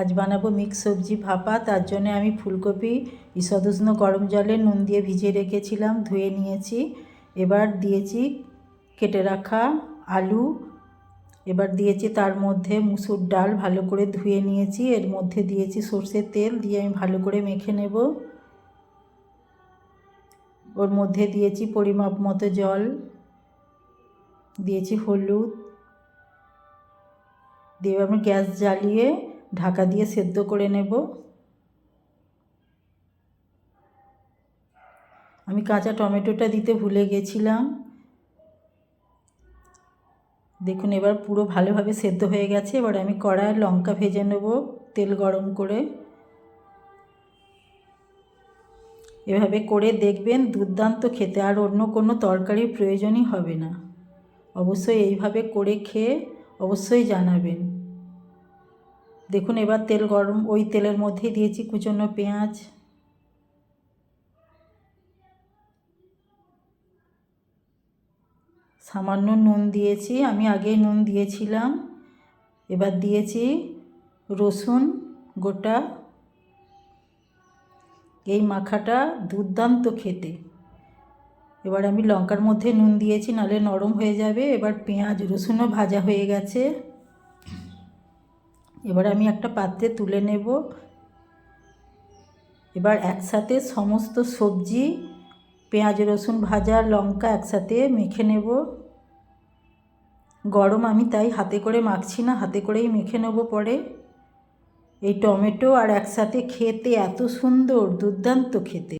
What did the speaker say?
আজ বানাবো মিক্স সবজি ভাপা, তার জন্য আমি ফুলকপি, ঈষদুষ্ণ গরম জলে নুন দিয়ে ভিজিয়ে রেখেছিলাম, ধুয়ে নিয়েছি। এবার দিয়েছি কেটে রাখা আলু, এবার দিয়েছি তার মধ্যে মুসুর ডাল ভালো করে ধুয়ে নিয়েছি। এর মধ্যে দিয়েছি সর্ষের তেল, দিয়ে আমি ভালো করে মেখে নেব। ওর মধ্যে দিয়েছি পরিমাপ মতো জল, দিয়েছি হলুদ, দিয়ে আমি গ্যাস জ্বালিয়ে ঢাকা দিয়ে সেদ্ধ করে নেব। আমি কাঁচা টমেটোটা দিতে ভুলে গেছিলাম। দেখুন, এবার পুরো ভালোভাবে সেদ্ধ হয়ে গেছে। এবার আমি কড়ায় লঙ্কা ভেজে নেব তেল গরম করে। এভাবে করে দেখবেন দুর্দান্ত খেতে, আর অন্য কোনো তরকারির প্রয়োজনই হবে না। অবশ্যই এইভাবে করে খেয়ে অবশ্যই জানাবেন। দেখুন, এবার তেল গরম, ওই তেলের মধ্যেই দিয়েছি কুচনো পেঁয়াজ। সামান্য নুন দিয়েছি, আমি আগেই নুন দিয়েছিলাম। এবার দিয়েছি রসুন গোটা। এই মাখাটা দুর্দান্ত খেতে। এবার আমি লঙ্কার মধ্যে নুন দিয়েছি, নালে নরম হয়ে যাবে। এবার পেঁয়াজ, রসুনও ভাজা হয়ে গেছে। এবার আমি একটা পাত্রে তুলে নেব। এবার একসাথে সমস্ত সবজি, পেঁয়াজ, রসুন, ভাজা, লঙ্কা একসাথে মেখে নেব। গরম আমি তাই হাতে করে মাখছি না, হাতে করেই মেখে নেব পরে। এই টমেটো আর একসাথে খেতে এত সুন্দর, দুর্দান্ত খেতে।